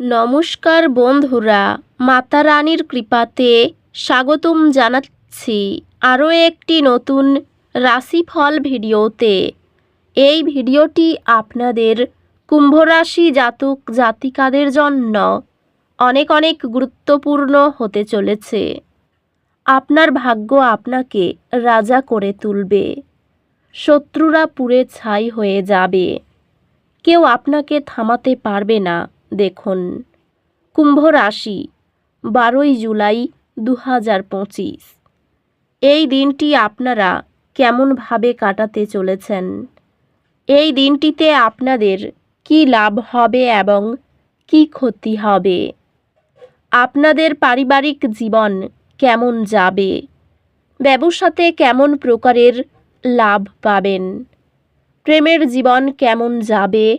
নমস্কার বন্ধুরা মাতা রানীর কৃপাতে স্বাগতম জানাচ্ছি আরও একটি নতুন রাশিফল ভিডিওতে। এই ভিডিওটি আপনাদের কুম্ভরাশি জাতক জাতিকাদের জন্য অনেক অনেক গুরুত্বপূর্ণ হতে চলেছে। আপনার ভাগ্য আপনাকে রাজা করে তুলবে। শত্রুরা পুড়ে ছাই হয়ে যাবে। কেউ আপনাকে থামাতে পারবে না। দেখুন। কুম্ভ রাশি, বারোই জুলাই দু হাজার পঁচিশ। এই দিনটি আপনারা কেমনভাবে কাটাতে চলেছেন? এই দিনটিতে আপনাদের কি লাভ হবে এবং কি ক্ষতি হবে? আপনাদের পারিবারিক জীবন কেমন যাবে? ব্যবসাতে কেমন প্রকারের লাভ পাবেন? প্রেমের জীবন কেমন যাবে?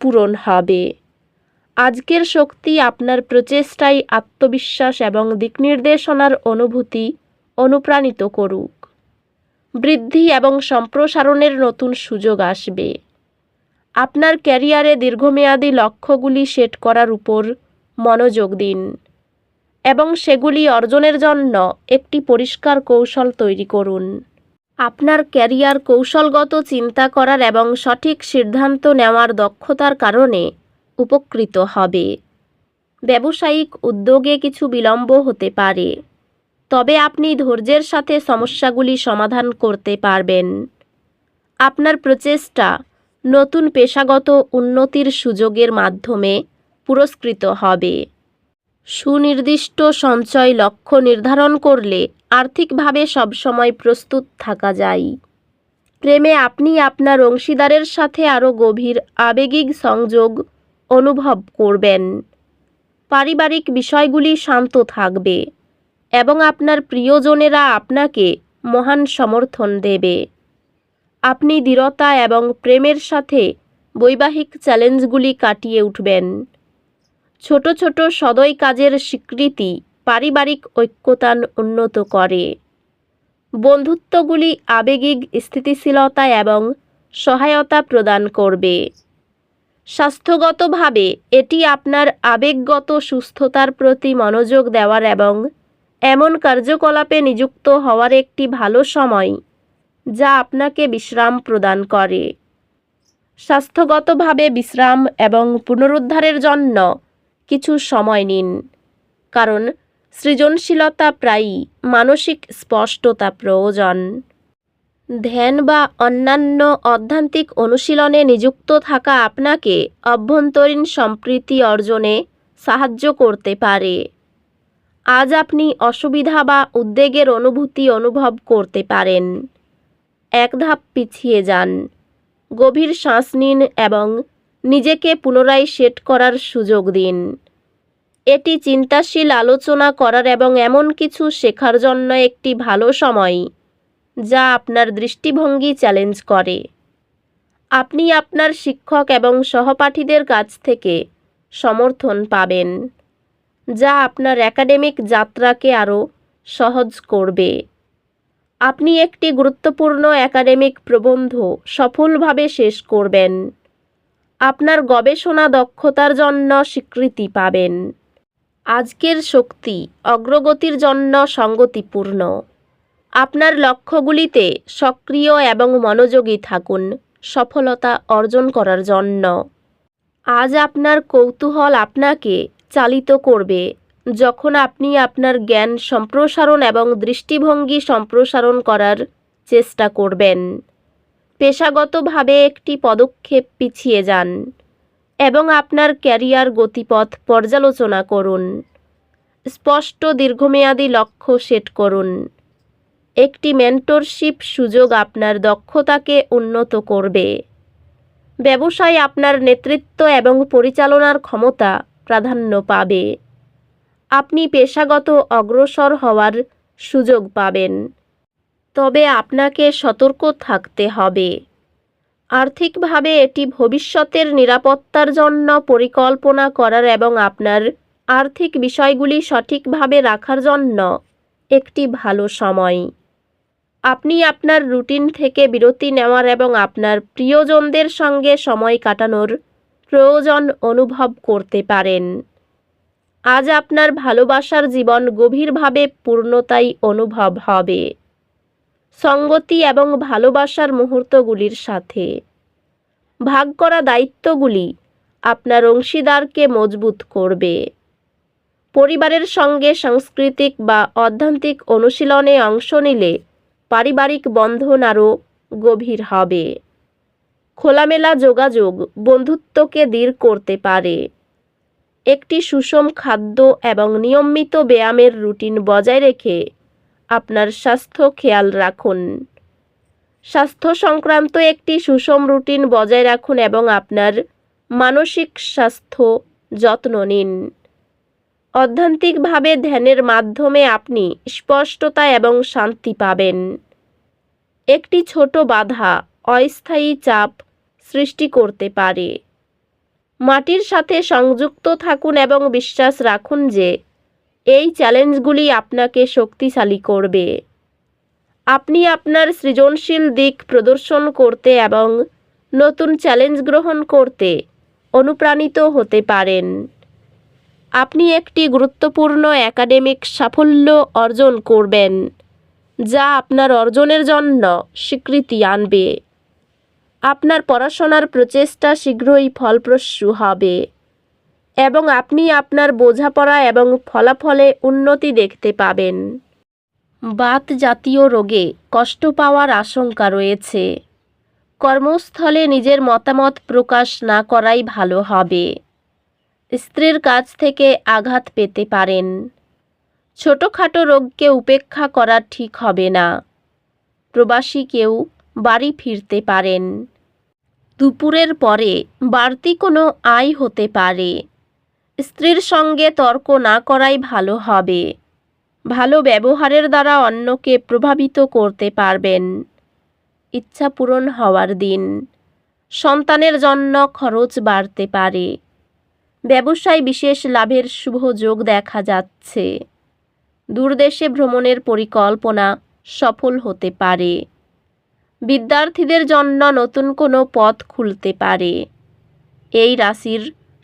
পূরণ হবে। আজকের শক্তি আপনার প্রচেষ্টায় আত্মবিশ্বাস এবং দিকনির্দেশনার অনুভূতি অনুপ্রাণিত করুক। বৃদ্ধি এবং সম্প্রসারণের নতুন সুযোগ আসবে। আপনার ক্যারিয়ারে দীর্ঘমেয়াদী লক্ষ্যগুলি সেট করার উপর মনোযোগ দিন এবং সেগুলি অর্জনের জন্য একটি পরিষ্কার কৌশল তৈরি করুন। আপনার ক্যারিয়ার কৌশলগত চিন্তা করার এবং সঠিক সিদ্ধান্ত নেওয়ার দক্ষতার কারণে উপকৃত হবে। ব্যবসায়িক উদ্যোগে কিছু বিলম্ব হতে পারে। তবে আপনি ধৈর্যের সাথে সমস্যাগুলি সমাধান করতে পারবেন। আপনার প্রচেষ্টা নতুন পেশাগত উন্নতির সুযোগের মাধ্যমে পুরস্কৃত হবে। সুনির্দিষ্ট সঞ্চয় লক্ষ্য নির্ধারণ করলে আর্থিকভাবে সবসময় প্রস্তুত থাকা যায়। প্রেমে আপনি আপনার অংশীদারের সাথে আরও গভীর আবেগিক সংযোগ অনুভব করবেন। পারিবারিক বিষয়গুলি শান্ত থাকবে এবং আপনার প্রিয়জনেরা আপনাকে মহান সমর্থন দেবে। আপনি দৃঢ়তা এবং প্রেমের সাথে বৈবাহিক চ্যালেঞ্জগুলি কাটিয়ে উঠবেন। ছোট ছোট সদয় কাজের স্বীকৃতি পারিবারিক ঐক্যতান উন্নত করে। বন্ধুত্বগুলি আবেগিক স্থিতিশীলতা এবং সহায়তা প্রদান করবে। স্বাস্থ্যগতভাবে এটি আপনার আবেগগত সুস্থতার প্রতি মনোযোগ দেওয়ার এবং এমন কার্যকলাপে নিযুক্ত হওয়ার একটি ভালো সময়, যা আপনাকে বিশ্রাম প্রদান করে। স্বাস্থ্যগতভাবে বিশ্রাম এবং পুনরুদ্ধারের জন্য কিছু সময় নিন, কারণ সৃজনশীলতা প্রায়ই মানসিক স্পষ্টতা প্রয়োজন। ধ্যান বা অন্যান্য অধ্যান্তিক অনুশীলনে নিযুক্ত থাকা আপনাকে অভ্যন্তরীণ সম্প্রীতি অর্জনে সাহায্য করতে পারে। আজ আপনি অসুবিধা বা উদ্বেগের অনুভূতি অনুভব করতে পারেন। এক ধাপ পিছিয়ে যান। গভীর শ্বাস নিন এবং নিজেকে পুনরায় সেট করার সুযোগ দিন। এটি চিন্তাশীল আলোচনা করার এবং এমন কিছু শেখার জন্য একটি ভালো সময়, যা আপনার দৃষ্টিভঙ্গি চ্যালেঞ্জ করে। আপনি আপনার শিক্ষক এবং সহপাঠীদের কাছ থেকে সমর্থন পাবেন, যা আপনার একাডেমিক যাত্রাকে আরও সহজ করবে। আপনি একটি গুরুত্বপূর্ণ একাডেমিক প্রবন্ধ সফলভাবে শেষ করবেন। আপনার গবেষণা দক্ষতার জন্য স্বীকৃতি পাবেন। আজকের শক্তি অগ্রগতির জন্য সঙ্গতিপূর্ণ। আপনার লক্ষ্যগুলিতে সক্রিয় এবং মনোযোগী থাকুন, সফলতা অর্জন করার জন্য। আজ আপনার কৌতূহল আপনাকে চালিত করবে। যখন আপনি আপনার জ্ঞান সম্প্রসারণ এবং দৃষ্টিভঙ্গি সম্প্রসারণ করার চেষ্টা করবেন, পেশাগতভাবে একটি পদক্ষেপ পিছিয়ে যান। এবং আপনার ক্যারিয়ার গতিপথ পর্যালোচনা করুন। স্পষ্ট দীর্ঘমেয়াদী লক্ষ্য সেট করুন। একটি মেন্টরশিপ সুযোগ আপনার দক্ষতাকে উন্নত করবে। ব্যবসায় আপনার নেতৃত্ব এবং পরিচালনার ক্ষমতা প্রাধান্য পাবে। আপনি পেশাগত অগ্রসর হওয়ার সুযোগ পাবেন। তবে আপনাকে সতর্ক থাকতে হবে। আর্থিকভাবে এটি ভবিষ্যতের নিরাপত্তার জন্য পরিকল্পনা করার এবং আপনার আর্থিক বিষয়গুলি সঠিকভাবে রাখার জন্য একটি ভালো সময়। আপনি আপনার রুটিন থেকে বিরতি নেওয়ার এবং আপনার প্রিয়জনদের সঙ্গে সময় কাটানোর প্রয়োজন অনুভব করতে পারেন। আজ আপনার ভালোবাসার জীবন গভীরভাবে পূর্ণতাই অনুভব হবে। সঙ্গতি এবং ভালোবাসার মুহূর্তগুলির সাথে। ভাগ করা দায়িত্বগুলি আপনার অংশীদারকে মজবুত করবে। পরিবারের সঙ্গে সাংস্কৃতিক বা অধ্যান্তিক অনুশীলনে অংশ নিলে পারিবারিক বন্ধন আরও গভীর হবে। খোলামেলা যোগাযোগ বন্ধুত্বকে দৃঢ় করতে পারে। একটি সুষম খাদ্য এবং নিয়মিত ব্যায়ামের রুটিন বজায় রেখে আপনার স্বাস্থ্য খেয়াল রাখুন। স্বাস্থ্য সংক্রান্ত একটি সুষম রুটিন বজায় রাখুন এবং আপনার মানসিক স্বাস্থ্য যত্ন নিন। অধ্যান্তিকভাবে ধ্যানের মাধ্যমে আপনি স্পষ্টতা এবং শান্তি পাবেন। একটি ছোট বাধা অস্থায়ী চাপ সৃষ্টি করতে পারে। মাটির সাথে সংযুক্ত থাকুন এবং বিশ্বাস রাখুন যে এই চ্যালেঞ্জগুলি আপনাকে শক্তিশালী করবে। আপনি আপনার সৃজনশীল দিক প্রদর্শন করতে এবং নতুন চ্যালেঞ্জ গ্রহণ করতে অনুপ্রাণিত হতে পারেন। আপনি একটি গুরুত্বপূর্ণ একাডেমিক সাফল্য অর্জন করবেন, যা আপনার অর্জনের জন্য স্বীকৃতি আনবে। আপনার পড়াশোনার প্রচেষ্টা শীঘ্রই ফলপ্রসূ হবে। এবং আপনি আপনার বোঝাপড়া এবং ফলাফলে উন্নতি দেখতে পাবেন। বাত জাতীয় রোগে কষ্ট পাওয়ার আশঙ্কা রয়েছে। কর্মস্থলে নিজের মতামত প্রকাশ না করাই ভালো হবে। স্ত্রীর কাছ থেকে আঘাত পেতে পারেন। ছোটোখাটো রোগকে উপেক্ষা করা ঠিক হবে না। প্রবাসী কেউ বাড়ি ফিরতে পারেন। দুপুরের পরে বাড়তি কোনো আয় হতে পারে। স্ত্রীর সঙ্গে তর্ক না করাই ভালো হবে। ভালো ব্যবহারের দ্বারা অন্যকে প্রভাবিত করতে পারবেন। ইচ্ছা পূরণ হওয়ার দিন। সন্তানের জন্য খরচ বাড়তে পারে। ব্যবসায় বিশেষ লাভের শুভ যোগ দেখা যাচ্ছে। দূরদেশে ভ্রমণের পরিকল্পনা সফল হতে পারে। বিদ্যার্থীদের জন্য নতুন কোনো পথ খুলতে পারে। এই রাশির